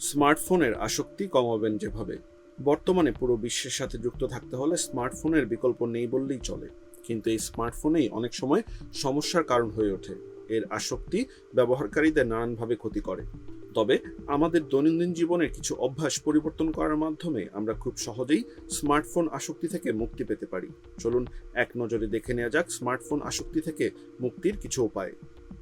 স্মার্টফোনের আসক্তি কমাবেন যেভাবে। বর্তমানে পুরো বিশ্বের সাথে যুক্ত থাকতে হলে স্মার্টফোনের বিকল্প নেই বললেই চলে। কিন্তু এই স্মার্টফোনেই অনেক সময় সমস্যার কারণ হয়ে ওঠে। এর আসক্তি ব্যবহারকারীদের নানানভাবে ক্ষতি করে। তবে আমাদের দৈনন্দিন জীবনের কিছু অভ্যাস পরিবর্তন করার মাধ্যমে আমরা খুব সহজেই স্মার্টফোন আসক্তি থেকে মুক্তি পেতে পারি। চলুন এক নজরে দেখে নেওয়া যাক স্মার্টফোন আসক্তি থেকে মুক্তির কিছু উপায়।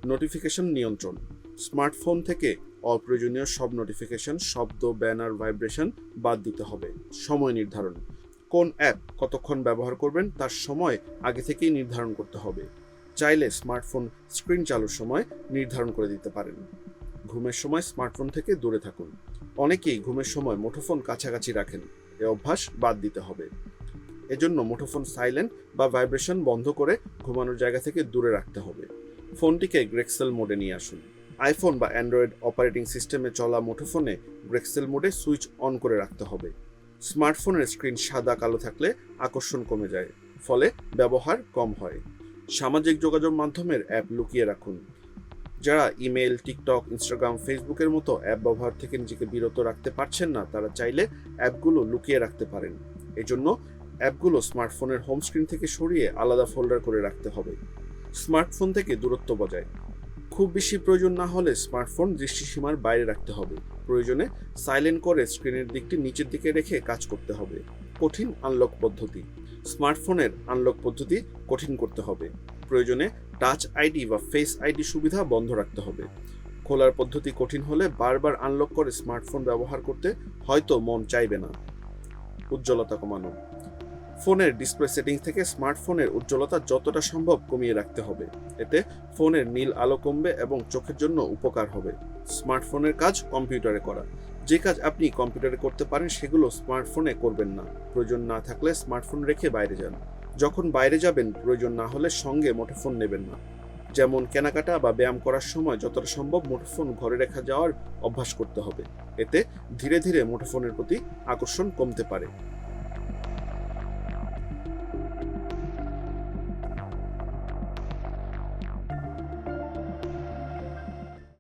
নোটিফিকেশন নিয়ন্ত্রণ। স্মার্টফোন থেকে অপ্রয়োজনীয় সব নোটিফিকেশন শব্দ ব্যানার ভাইব্রেশন বাদ দিতে হবে। সময় নির্ধারণ। কোন অ্যাপ কতক্ষণ ব্যবহার করবেন তার সময় আগে থেকেই নির্ধারণ করতে হবে। চাইলে স্মার্টফোন স্ক্রিন চালুর সময় নির্ধারণ করে দিতে পারেন। ঘুমের সময় স্মার্টফোন থেকে দূরে থাকুন। অনেকেই ঘুমের সময় মুঠোফোন কাছাকাছি রাখেন। এ অভ্যাস বাদ দিতে হবে। এজন্য মুঠোফোন সাইলেন্ট বা ভাইব্রেশন বন্ধ করে ঘুমানোর জায়গা থেকে দূরে রাখতে হবে। ফোনটিকে গ্রেক্সেল মোডে নিয়ে আসুন। আইফোন বা অ্যান্ড্রয়েড অপারেটিং সিস্টেমে চলা মুঠোফোনে গ্রেক্সেল মোডে সুইচ অন করে রাখতে হবে। স্মার্টফোনের স্ক্রিন সাদা কালো থাকলে আকর্ষণ কমে যায়, ফলে ব্যবহার কম হয়। সামাজিক যোগাযোগ মাধ্যমের অ্যাপ লুকিয়ে রাখুন। যারা ইমেল টিকটক ইনস্টাগ্রাম ফেসবুকের মতো অ্যাপ ব্যবহার থেকে নিজেকে বিরত রাখতে পারছেন না, তারা চাইলে অ্যাপগুলো লুকিয়ে রাখতে পারেন। এজন্য অ্যাপগুলো স্মার্টফোনের হোম স্ক্রিন থেকে সরিয়ে আলাদা ফোল্ডার করে রাখতে হবে। স্মার্টফোন থেকে দূরত্ব বজায়। খুব বেশি প্রয়োজন না হলে স্মার্টফোন দৃষ্টিসীমার বাইরে রাখতে হবে। প্রয়োজনে সাইলেন্ট করে স্ক্রিনের দিকটি নিচের দিকে রেখে কাজ করতে হবে। কঠিন আনলক পদ্ধতি। স্মার্টফোনের আনলক পদ্ধতি কঠিন করতে হবে। প্রয়োজনে টাচ আইডি বা ফেস আইডি সুবিধা বন্ধ রাখতে হবে। খোলার পদ্ধতি কঠিন হলে বারবার আনলক করে স্মার্টফোন ব্যবহার করতে হয়তো মন চাইবে না। উজ্জ্বলতা কমানো। ফোনের ডিসপ্লে সেটিংস থেকে স্মার্টফোনের উজ্জ্বলতা যতটা সম্ভব কমিয়ে রাখতে হবে। এতে ফোনের নীল আলো কমবে এবং চোখের জন্য উপকার হবে। স্মার্টফোনের কাজ কম্পিউটারে করা। যে কাজ আপনি কম্পিউটারে করতে পারেন সেগুলো স্মার্টফোনে করবেন না। প্রয়োজন না থাকলে স্মার্টফোন রেখে বাইরে যান। যখন বাইরে যাবেন, প্রয়োজন না হলে সঙ্গে মুঠোফোন নেবেন না। যেমন কেনাকাটা বা ব্যায়াম করার সময় যতটা সম্ভব মুঠোফোন ঘরে রেখা যাওয়ার অভ্যাস করতে হবে। এতে ধীরে ধীরে মুঠোফোনের প্রতি আকর্ষণ কমতে পারে।